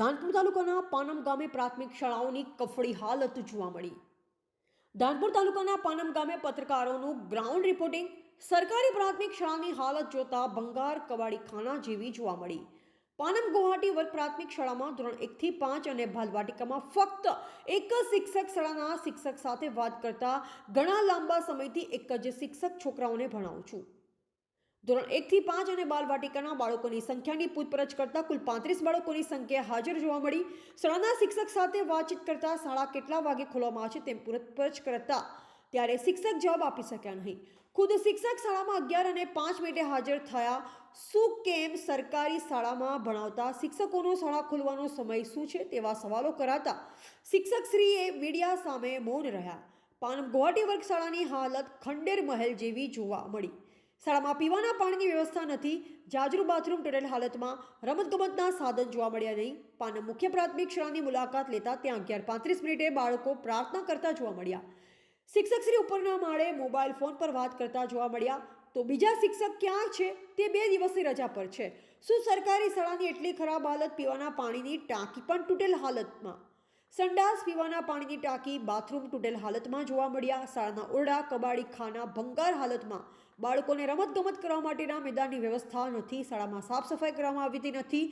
ધાનપુર તાલુકાના પાનમ ગામે પ્રાથમિક શાળાઓની કફળી હાલત જોવા મળી. ધાનપુર તાલુકાના પાનમ ગામે પત્રકારોનું ગ્રાઉન્ડ રિપોર્ટિંગ, સરકારી પ્રાથમિક શાળાની હાલત જોતા ભંગાર કવાડીખાના જેવી જોવા મળી. પાનમ ગુવાહાટી વર્ગ પ્રાથમિક શાળામાં ધોરણ એકથી પાંચ અને બાલવાટિકામાં ફક્ત એક જ શિક્ષક શાળાના શિક્ષક સાથે વાત કરતા ઘણા લાંબા સમયથી એક જ શિક્ષક છોકરાઓને ભણાવું છું. ધોરણ એકથી પાંચ અને બાલવાટિકાના બાળકોની સંખ્યાની પૂછપરછ કરતા કુલ પાંત્રીસ બાળકોની સંખ્યા હાજર જોવા મળી. શાળાના શિક્ષક સાથે વાતચીત કરતા શાળા કેટલા વાગે ખોલવામાં આવશે તેમ પૂછપરછ કરતા ત્યારે શિક્ષક જવાબ આપી શક્યા નહીં. ખુદ શિક્ષક શાળામાં અગિયાર અને પાંચ મિનિટે હાજર થયા. શું કેમ સરકારી શાળામાં ભણાવતા શિક્ષકોનો શાળા ખોલવાનો સમય શું છે તેવા સવાલો કરાતા શિક્ષકશ્રીએ મીડિયા સામે મૌન રહ્યા. પાનમ ગુવાહાટી વર્ગ શાળાની હાલત ખંડેર મહેલ જેવી જોવા મળી. શાળામાં પીવાના પાણીની વ્યવસ્થા નથી, જાજરૂ બાથરૂમ ટોયલેટ હાલતમાં રમતગમતના સાધન જોવા મળ્યા નહીં. પાનમ મુખ્ય પ્રાથમિક શાળાની મુલાકાત લેતા ત્યાં અગિયાર પાંત્રીસ મિનિટે બાળકો પ્રાર્થના કરતા જોવા મળ્યા. શિક્ષકશ્રી ઉપરના માળે મોબાઈલ ફોન પર વાત કરતા જોવા મળ્યા. તો બીજા શિક્ષક ક્યાં છે? તે બે દિવસની રજા પર છે. શું સરકારી શાળાની એટલી ખરાબ હાલત પીવાના પાણીની ટાંકી પણ તૂટેલ હાલતમાં? સંડાસ પીવાના પાણીની ટાંકી, બાથરૂમ તૂટેલ હાલતમાં જોવા મળ્યા. શાળાના ઓરડા, કબાડી, ખાના, ભંગાર હાલતમાં બાળકોને રમતગમત કરવા માટેના મેદાનની વ્યવસ્થા નથી. શાળામાં સાફ સફાઈ કરવામાં આવતી નથી.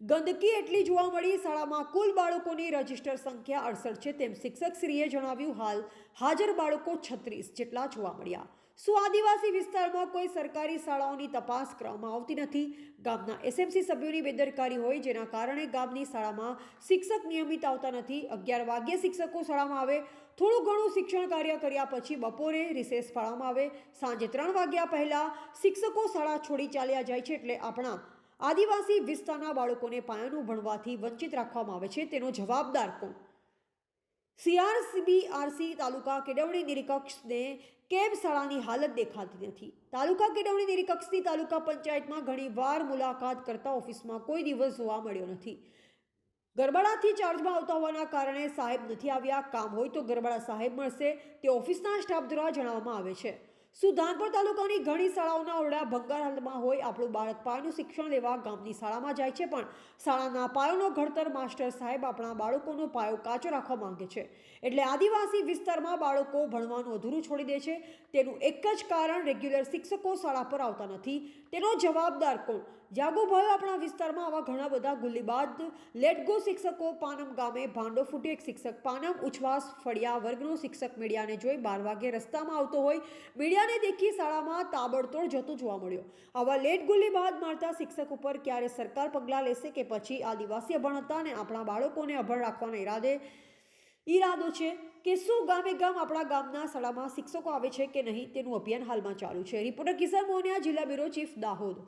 ગંદકી એટલી જોવા મળી, શાળામાં કુલ બાળકોની રજિસ્ટર સંખ્યા અડસઠ છે તેમ શિક્ષકશ્રીએ જણાવ્યું. હાલ હાજર બાળકો છત્રીસ જેટલા જોવા મળ્યા. શું આદિવાસી વિસ્તારમાં કોઈ સરકારી શાળાઓની તપાસ કરવામાં આવતી નથી? ગામના એસએમસી સભ્યોની બેદરકારી હોય જેના કારણે ગામની શાળામાં શિક્ષક નિયમિત આવતા નથી. અગિયાર વાગ્યે શિક્ષકો શાળામાં આવે. થોડું ઘણું શિક્ષણ કાર્ય કર્યા પછી બપોરે રિસેસ ફાળવામાં આવે. સાંજે ત્રણ વાગ્યા પહેલાં શિક્ષકો શાળા છોડી ચાલ્યા જાય છે એટલે આપણા આદિવાસી વિસ્તારના બાળકોને પાયાનું ભણવાથી વંચિત રાખવામાં આવે છે. તેનો જવાબદાર કોણ? સીઆરસીબીઆરસી તાલુકા કેળવણી નિરીક્ષકને કેમ શાળાની હાલત દેખાતી નથી. તાલુકા કેળવણી નિરીક્ષકની તાલુકા પંચાયતમાં ઘણીવાર મુલાકાત કરતા ઓફિસમાં કોઈ દિવસ જોવા મળ્યો નથી. ગરબાડાથી ચાર્જમાં આવતા હોવાના કારણે સાહેબ નથી આવ્યા. કામ હોય તો ગરબાડા સાહેબ મળશે, તે ઓફિસના સ્ટાફ દ્વારા જણાવવામાં આવે છે. શું ધાનપુર તાલુકાની ઘણી શાળાઓના ઓરડા ભંગાર હાલમાં હોય આપણું બાળક પાયાનું શિક્ષણ લેવા ગામની શાળામાં જાય છે પણ શાળાના પાયોનો ઘડતર માસ્ટર સાહેબ આપણા બાળકોનો પાયો કાચો રાખવા માંગે છે. એટલે આદિવાસી વિસ્તારમાં બાળકો ભણવાનું અધૂરું છોડી દે છે. તેનું એક જ કારણ રેગ્યુલર શિક્ષકો શાળા પર આવતા નથી. તેનો જવાબદાર કોણ? જાગો ભયો આપણા વિસ્તારમાં આવા ઘણા બધા ગુલ્લીબાદ લેટ ગો શિક્ષકો પાનમ ગામે ભાંડો ફૂટ્યો એક શિક્ષક પાનમ ઉછવાસ ફળિયા વર્ગનો શિક્ષક મીડિયાને જોઈ બાર વાગે રસ્તામાં આવતો હોય. મીડિયાને દેખી શાળામાં તાબડતોડ જતો જોવા મળ્યો. આવા લેટ ગુલ્લીબાદ મારતા શિક્ષક ઉપર ક્યારે સરકાર પગલાં લેશે કે પછી આદિવાસી અભણ હતા અને આપણા બાળકોને અભણ રાખવાના ઈરાદે ઈરાદો છે? કે શું ગામે ગામ આપણા ગામના શાળામાં શિક્ષકો આવે છે કે નહીં તેનું અભિયાન હાલમાં ચાલુ છે? રિપોર્ટર કિશન મોનિયા જિલ્લા બ્યુરો ચીફ દાહોદ.